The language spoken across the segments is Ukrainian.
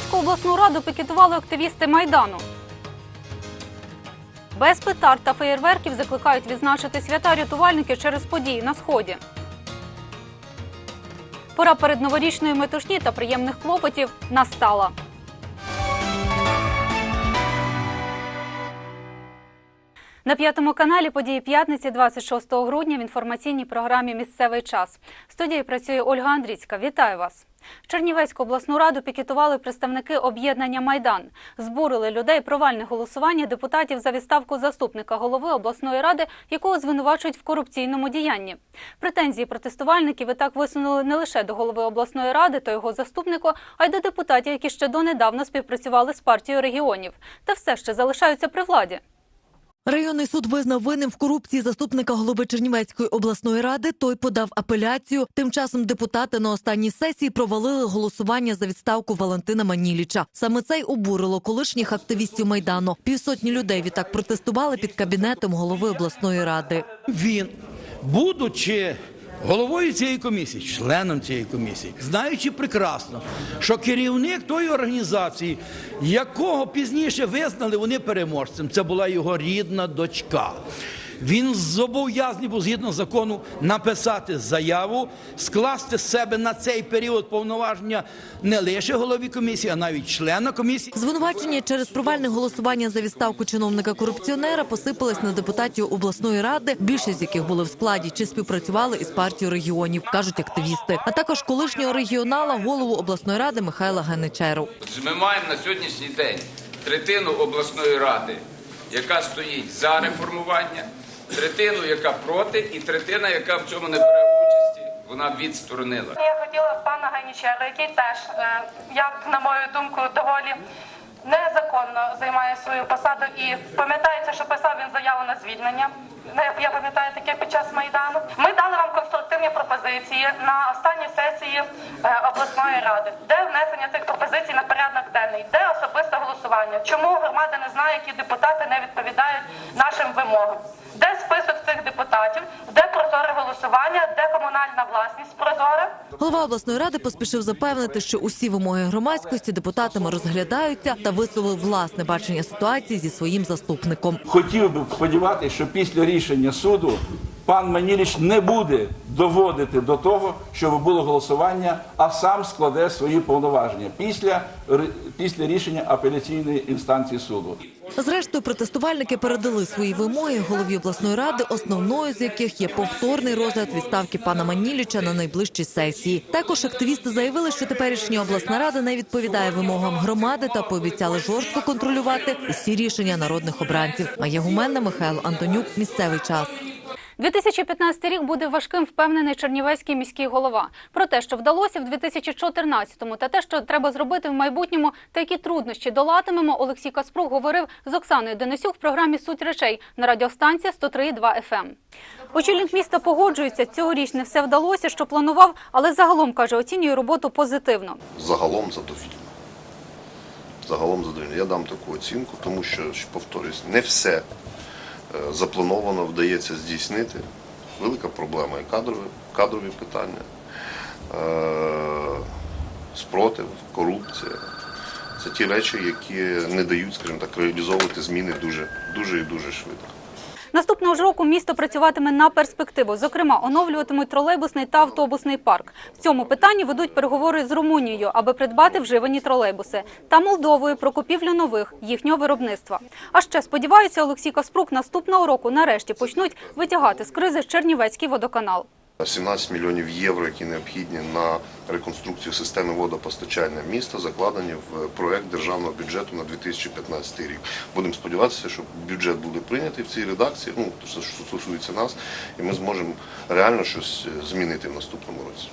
Чернівецьку обласну раду пікетували активісти Майдану. Без петард та феєрверків закликають відзначити свята рятувальники через події на сході. Пора перед новорічної метушні та приємних клопотів настала. На п'ятому каналі події п'ятниці 26 грудня в інформаційній програмі Місцевий час. В студії працює Ольга Андрійська. Вітаю вас. Чернівецьку обласну раду пікетували представники об'єднання Майдан. Збурили людей провальне голосування депутатів за відставку заступника голови обласної ради, якого звинувачують в корупційному діянні. Претензії протестувальників і так висунули не лише до голови обласної ради та його заступнику, а й до депутатів, які ще донедавна співпрацювали з партією регіонів, та все ще залишаються при владі. Районний суд визнав винним в корупції заступника голови Чернівецької обласної ради. Той подав апеляцію. Тим часом депутати на останній сесії провалили голосування за відставку Валентина Маніліча. Саме це й обурило колишніх активістів майдану. Півсотні людей відтак протестували під кабінетом голови обласної ради. Він, будучи головою цієї комісії, членом цієї комісії, знаючи прекрасно, що керівник тої організації, якого пізніше визнали вони переможцем, це була його рідна дочка. Він зобов'язаний був згідно закону написати заяву, скласти з себе на цей період повноваження не лише голові комісії, а навіть члена комісії. Звинувачення через провальне голосування за відставку чиновника корупціонера посипались на депутатів обласної ради, більшість з яких були в складі чи співпрацювали із партією регіонів, кажуть активісти. А також колишнього регіонала, голову обласної ради Михайла Геничеру. Ми маємо на сьогоднішній день третину обласної ради, яка стоїть за реформування, третину, яка проти, і третина, яка в цьому не бере участі, вона відсторонила. Я хотіла пана Ганічера, який теж, е, як на мою думку, доволі незаконно займає свою посаду і пам'ятається, що писав він заяву на звільнення. Не- Я пам'ятаю таке під час майдану. Ми дали вам конструктивні пропозиції на останній сесії е, обласної ради, де внесення цих пропозицій на порядок денний, де особисте голосування. Чому громада не знає, які депутати не відповідають нашим вимогам? Де депутатів, де прозоре голосування, де комунальна власність прозора? Голова обласної ради поспішив запевнити, що усі вимоги громадськості депутатами розглядаються та висловив власне бачення ситуації зі своїм заступником. Хотів би сподіватися, що після рішення суду пан Маніліч не буде доводити до того, щоб було голосування, а сам складе свої повноваження після, після рішення апеляційної інстанції суду. Зрештою, протестувальники передали свої вимоги голові обласної ради, основною з яких є повторний розгляд відставки пана Маніліча на найближчій сесії. Також активісти заявили, що теперішня обласна рада не відповідає вимогам громади та пообіцяли жорстко контролювати усі рішення народних обранців. Має гуменна Михайло Антонюк. Місцевий час. 2015 рік буде важким, впевнений чернівецький міський голова. Про те, що вдалося в 2014-му, та те, що треба зробити в майбутньому, та які труднощі долатимемо, Олексій Каспрук говорив з Оксаною Денисюк в програмі Суть речей на радіостанції 103,2 FM. Очільник міста погоджується, цьогоріч не все вдалося, що планував, але загалом каже, оцінює роботу позитивно. загалом задовільно. Загалом задовільно. Я дам таку оцінку, тому що, повторюсь, не все заплановано вдається здійснити. Велика проблема і кадрові, кадрові питання, е, спротив, корупція. Це ті речі, які не дають, скажімо так, реалізовувати зміни дуже, дуже і дуже швидко. Наступного ж року місто працюватиме на перспективу. Зокрема, оновлюватимуть тролейбусний та автобусний парк. В цьому питанні ведуть переговори з Румунією, аби придбати вживані тролейбуси, та Молдовою про купівлю нових їхнього виробництва. А ще сподіваються, Олексій Каспрук наступного року нарешті почнуть витягати з кризи Чернівецький водоканал. 17 мільйонів євро, які необхідні на реконструкцію системи водопостачання міста, закладені в проект державного бюджету на 2015 рік. Будемо сподіватися, що бюджет буде прийнятий в цій редакції. Ну що стосується нас, і ми зможемо реально щось е, змінити в наступному році.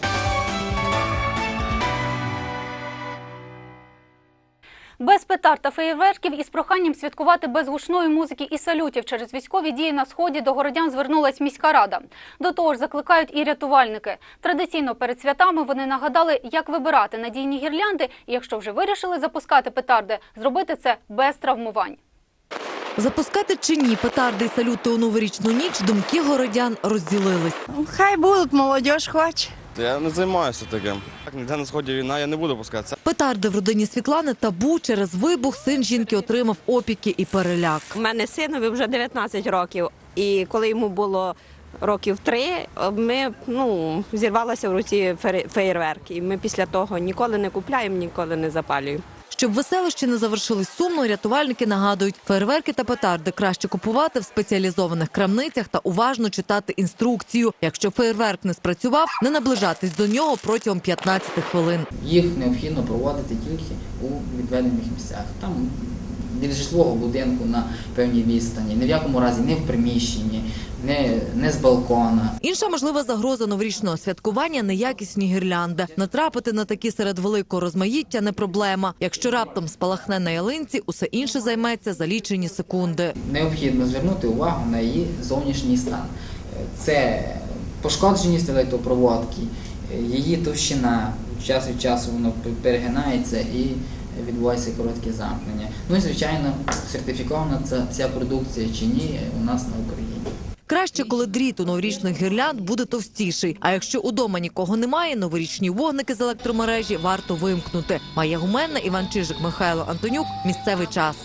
Без петард та феєрверків із проханням святкувати без гучної музики і салютів через військові дії на сході до городян звернулась міська рада. До того ж, закликають і рятувальники. Традиційно перед святами вони нагадали, як вибирати надійні гірлянди, і якщо вже вирішили запускати петарди, зробити це без травмувань. Запускати чи ні петарди й салюти у новорічну ніч думки городян розділились. Хай будуть, молодь хоче. Я не займаюся таким. Так, ніде на сході війна, я не буду пускатися. Петарди в родині Світлани табу через вибух син жінки отримав опіки і переляк. У мене синові вже 19 років, і коли йому було років три, ми ну зірвалася в руці феєрверк. І ми після того ніколи не купляємо, ніколи не запалюємо. Щоб веселощі не завершились сумно, рятувальники нагадують, фейерверки та петарди краще купувати в спеціалізованих крамницях та уважно читати інструкцію. Якщо фейерверк не спрацював, не наближатись до нього протягом 15 хвилин. Їх необхідно проводити тільки у відведених місцях. Там від житлового будинку на певній відстані, ні в якому разі не в приміщенні, не, не з балкона. Інша можлива загроза новорічного святкування неякісні гірлянди. Натрапити на такі серед великого розмаїття не проблема. Якщо раптом спалахне на ялинці, усе інше займеться за лічені секунди. Необхідно звернути увагу на її зовнішній стан. Це пошкодженість електропроводки, її товщина. Час від часу воно перегинається і відбувається коротке замкнення. Ну і звичайно, сертифікована ця, ця продукція чи ні у нас на Україні. Краще, коли дріт у новорічних гірлянд буде товстіший. А якщо удома нікого немає, новорічні вогники з електромережі варто вимкнути. Має Гуменна, Іван Чижик, Михайло Антонюк. Місцевий час.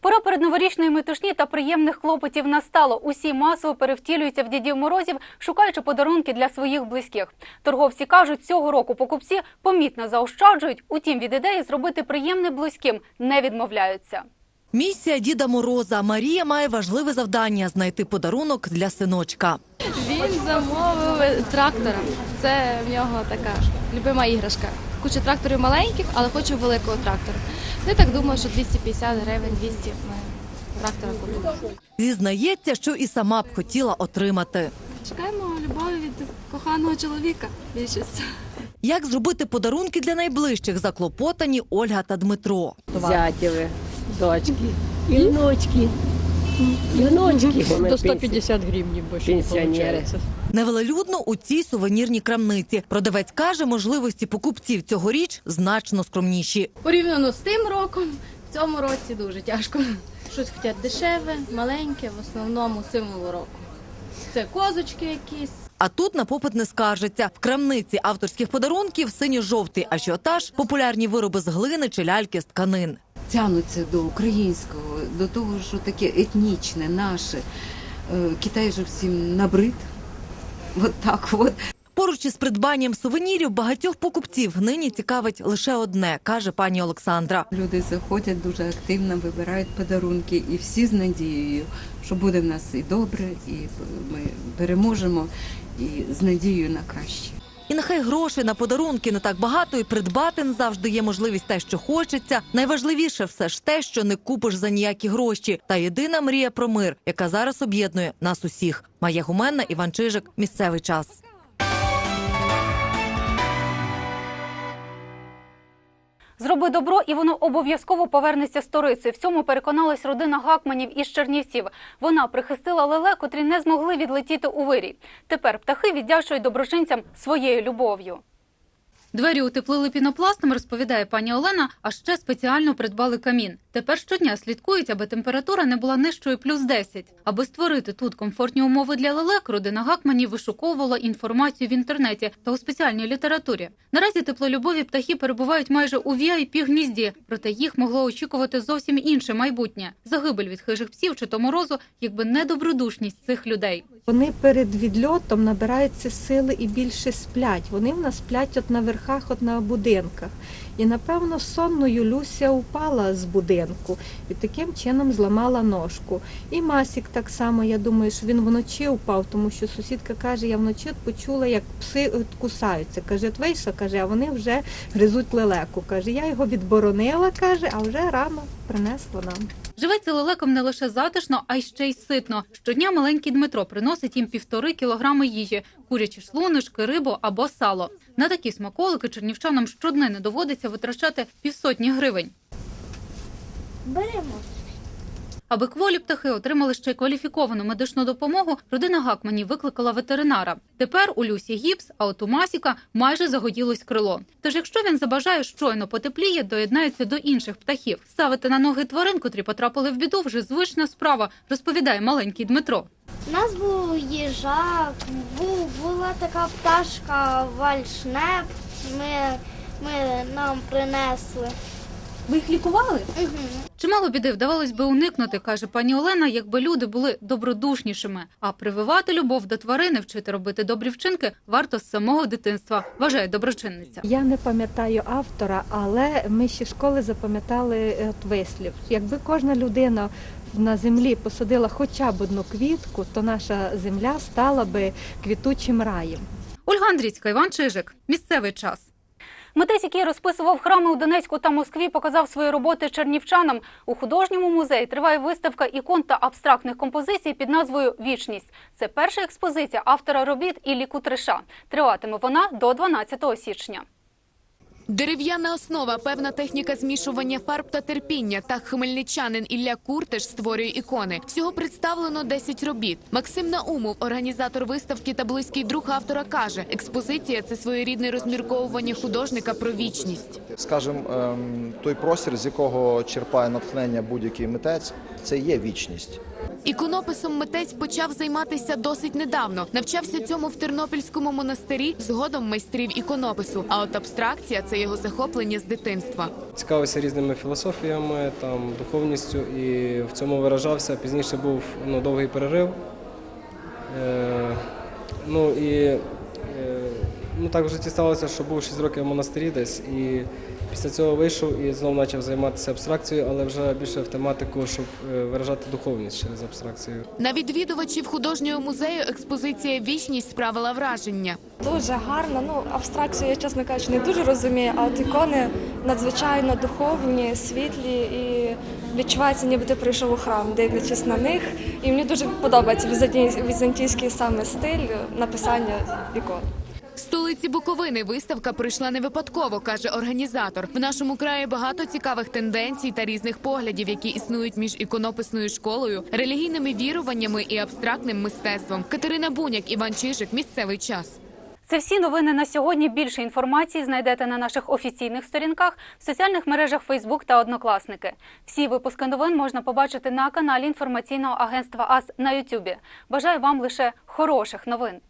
Пора передноворічної метушні та приємних клопотів настало. Усі масово перевтілюються в дідів морозів, шукаючи подарунки для своїх близьких. Торговці кажуть, цього року покупці помітно заощаджують. Утім, від ідеї зробити приємне близьким не відмовляються. Місія Діда Мороза. Марія має важливе завдання знайти подарунок для синочка. Він замовив трактора. Це в нього така любима іграшка. Куча тракторів маленьких, але хочу великого трактора. Ну і так думаю, що 250 гривень, 200 ми трактора купили. Зізнається, що і сама б хотіла отримати. Чекаємо любові від коханого чоловіка. Більшість. Як зробити подарунки для найближчих заклопотані Ольга та Дмитро. Зятєви, дочки. І внучки. І внучки. До 150 гривень більше Пенсіонери. Невелелюдно у цій сувенірній крамниці. Продавець каже, можливості покупців цьогоріч значно скромніші. Порівняно з тим роком, в цьому році дуже тяжко. Щось хочуть дешеве, маленьке, в основному символ року. Це козочки якісь. А тут на попит не скаржиться. В крамниці авторських подарунків синьо-жовтий ажіотаж, популярні вироби з глини чи ляльки з тканин. Тянуться до українського, до того, що таке етнічне, наше. Е, Китай же всім набрид. От так от. Поруч із придбанням сувенірів багатьох покупців нині цікавить лише одне, каже пані Олександра. Люди заходять дуже активно, вибирають подарунки, і всі з надією, що буде в нас і добре, і ми переможемо, і з надією на краще. І нехай грошей на подарунки не так багато, і придбати не завжди є можливість те, що хочеться. Найважливіше все ж те, що не купиш за ніякі гроші. Та єдина мрія про мир, яка зараз об'єднує нас усіх. Має Гуменна, Іван Чижик, місцевий час. Зроби добро, і воно обов'язково повернеться сторицею. В цьому переконалась родина Гакманів із Чернівців. Вона прихистила леле, котрі не змогли відлетіти у вирій. Тепер птахи віддячують доброчинцям своєю любов'ю. Двері утеплили пінопластом, розповідає пані Олена, а ще спеціально придбали камін. Тепер щодня слідкують, аби температура не була нижчою плюс 10. Аби створити тут комфортні умови для лелек, родина Гакманів вишуковувала інформацію в інтернеті та у спеціальній літературі. Наразі теплолюбові птахи перебувають майже у vip гнізді, проте їх могло очікувати зовсім інше майбутнє загибель від хижих псів чи то морозу, якби не добродушність цих людей. Вони перед відльотом набираються сили і більше сплять. Вони в нас сплять от на верхах, от на будинках. І напевно сонною Люся упала з будинку і таким чином зламала ножку. І Масік так само, я думаю, що він вночі упав, тому що сусідка каже, я вночі почула, як пси от кусаються. Каже, от вийшла, каже, а вони вже гризуть лелеку. Каже, я його відборонила, каже, а вже рано принесла нам. Живеться лелеком не лише затишно, а й ще й ситно. Щодня маленький Дмитро приносить їм півтори кілограми їжі, курячі шлунишки, рибу або сало. На такі смаколики чернівчанам щодня не доводиться витрачати півсотні гривень. Беремо. Аби кволі птахи отримали ще й кваліфіковану медичну допомогу, родина Гакманів викликала ветеринара. Тепер у Люсі гіпс, а от у Масіка майже загоділось крило. Тож, якщо він забажає щойно потепліє, доєднається до інших птахів. Ставити на ноги тварин, котрі потрапили в біду, вже звична справа, розповідає маленький Дмитро. У нас був їжак, був, була така пташка вальшнеп. Ми, ми нам принесли. Ви їх лікували? Угу. Чимало біди вдавалось би уникнути, каже пані Олена, якби люди були добродушнішими. А прививати любов до тварини, вчити робити добрі вчинки варто з самого дитинства, вважає доброчинниця. Я не пам'ятаю автора, але ми ще школи запам'ятали е, от вислів. Якби кожна людина на землі посадила хоча б одну квітку, то наша земля стала би квітучим раєм. Ольга Андрійська, Іван Чижик. Місцевий час. Митець, який розписував храми у Донецьку та Москві, показав свої роботи чернівчанам. У художньому музеї триває виставка ікон та абстрактних композицій під назвою Вічність. Це перша експозиція автора робіт Іллі Кутриша. Триватиме вона до 12 січня. Дерев'яна основа, певна техніка змішування фарб та терпіння. Так хмельничанин Ілля Куртиш створює ікони. Всього представлено 10 робіт. Максим Наумов, організатор виставки та близький друг автора, каже: експозиція це своєрідне розмірковування художника про вічність. Скажем, ем, той простір, з якого черпає натхнення будь-який митець, це є вічність. Іконописом митець почав займатися досить недавно. Навчався цьому в Тернопільському монастирі, згодом майстрів іконопису. А от абстракція це його захоплення з дитинства. Цікавився різними філософіями, там духовністю, і в цьому виражався. Пізніше був ну, довгий перерив. Е, ну і е, ну, так в житті сталося, що був 6 років в монастирі десь, і після цього вийшов і знову почав займатися абстракцією, але вже більше в тематику, щоб е, виражати духовність через абстракцію. На відвідувачів художнього музею експозиція Вічність справила враження. Дуже гарно. Ну, абстракцію я, чесно кажучи, не дуже розумію, а от ікони надзвичайно духовні, світлі і відчувається, ніби ти прийшов у храм, дивлячись на них. І мені дуже подобається візантій- візантійський саме стиль написання ікон. Столиці Буковини виставка прийшла не випадково, каже організатор. В нашому краї багато цікавих тенденцій та різних поглядів, які існують між іконописною школою, релігійними віруваннями і абстрактним мистецтвом. Катерина Буняк, Іван Чижик, місцевий час. Це всі новини на сьогодні. Більше інформації знайдете на наших офіційних сторінках, в соціальних мережах Фейсбук та Однокласники. Всі випуски новин можна побачити на каналі інформаційного агентства АС на Ютубі. Бажаю вам лише хороших новин.